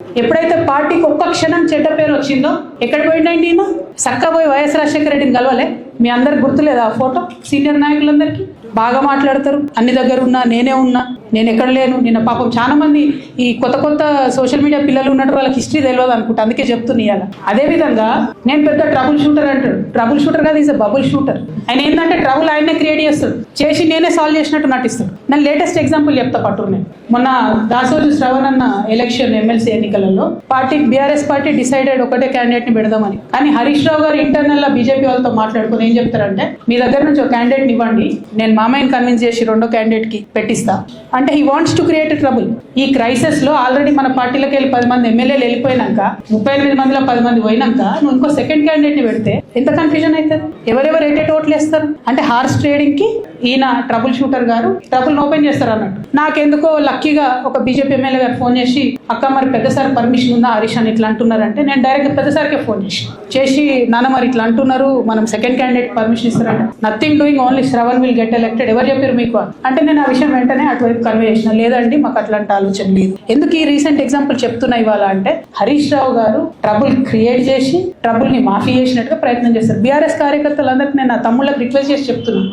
ఎప్పుడైతే పార్టీకి ఒక్క క్షణం చెడ్డ పేరు వచ్చిందో ఎక్కడ పోయిండండి ఈయన? సక్క పోయి వైఎస్ రాజశేఖర రెడ్డిని కలవలే. మీ అందరికి గుర్తులేదా ఆ ఫోటో? సీనియర్ నాయకులందరికీ? బాగా మాట్లాడతారు. అన్ని దగ్గర ఉన్నా నేనే ఉన్నా నేను ఎక్కడ లేను. నిన్న పాపం చాలా మంది ఈ కొత్త కొత్త సోషల్ మీడియా పిల్లలు ఉన్నట్టు వాళ్ళకి హిస్టరీ తెలియదు అనుకుంటా. అందుకే చెప్తున్నా ఇవాళ అదే విధంగా నేను పెద్ద ట్రబుల్ షూటర్ అంటాడు ట్రబుల్ షూటర్ కాదు ఈజ్ బబుల్ షూటర్ ఆయన ఏంటంటే ట్రబుల్ ఆయనే క్రియేట్ చేస్తాడు. చేసి నేనే సాల్వ్ చేసినట్టు నటిస్తాడు. నేను లేటెస్ట్ ఎగ్జాంపుల్ చెప్తా పట్టు నేను మొన్న దాసోజు శ్రవణ్ అన్న ఎలక్షన్ ఎమ్మెల్సీ ఎన్నికలలో పార్టీ బీఆర్ఎస్ పార్టీ డిసైడెడ్ ఒకటే క్యాండిడేట్ని పెడదామని. కానీ హరీష్ రావు గారు ఇంటర్నల్ బీజేపీ వాళ్ళతో మాట్లాడుకుని ఏం చెప్తారంటే మీ దగ్గర నుంచి ఒక క్యాండిడేట్ ఇవ్వండి. నేను మామయ్యని కన్విన్స్ చేసి రెండో క్యాండిడేట్కి పెట్టిస్తా. అంటే he wants to create trouble ఈ క్రైసిస్లో ఆల్రెడీ మన పార్టీలోకి వెళ్ళి పది మంది ఎమ్మెల్యేలు వెళ్ళిపోయినాక ముప్పై ఎనిమిది మందిలో పది మంది పోయినాక నువ్వు ఇంకో సెకండ్ క్యాండిడేట్ని పెడితే ఎంత కన్ఫ్యూజన్ అవుతుంది? ఎవరెవరు ఎటెట్ ఓట్లు వేస్తారు? అంటే హార్స్ ట్రేడింగ్కి ఈయన ట్రబుల్ షూటర్ గారు. ట్రబుల్ ఓపెన్ చేస్తారు అన్నట్టు. నాకెందుకో లక్కీగా ఒక బీజేపీ ఎమ్మెల్యే గారు ఫోన్ చేసి అక్క మరి పెద్దసారి పర్మిషన్ ఉందా? హరీష్ అని ఇట్లా అంటున్నారంటే నేను డైరెక్ట్ పెద్దసారికే ఫోన్ చేసి చేసి నాన్న మరి ఇట్లా అంటున్నారు మనం సెకండ్ క్యాండిడేట్ పర్మిషన్ ఇస్తారంట. Nothing doing only Sravan will get elected ఎవరు చెప్పారు మీకు? అంటే నేను ఆ విషయం వెంటనే అటువైపు కన్వే చేసిన లేదండి మాకు అట్లాంటి ఆలోచన లేదు. ఎందుకు ఈ రీసెంట్ ఎగ్జాంపుల్ చెప్తున్నా ఇవాళ అంటే హరీష్ రావు గారు ట్రబుల్ క్రియేట్ చేసి ట్రబుల్ని మాఫీ చేసినట్టుగా ప్రయత్నం చేస్తారు. బీఆర్ఎస్ కార్యకర్తలందరికీ నేను నా తమ్ముళ్ళకి రిక్వెస్ట్ చేసి చెప్తున్నాను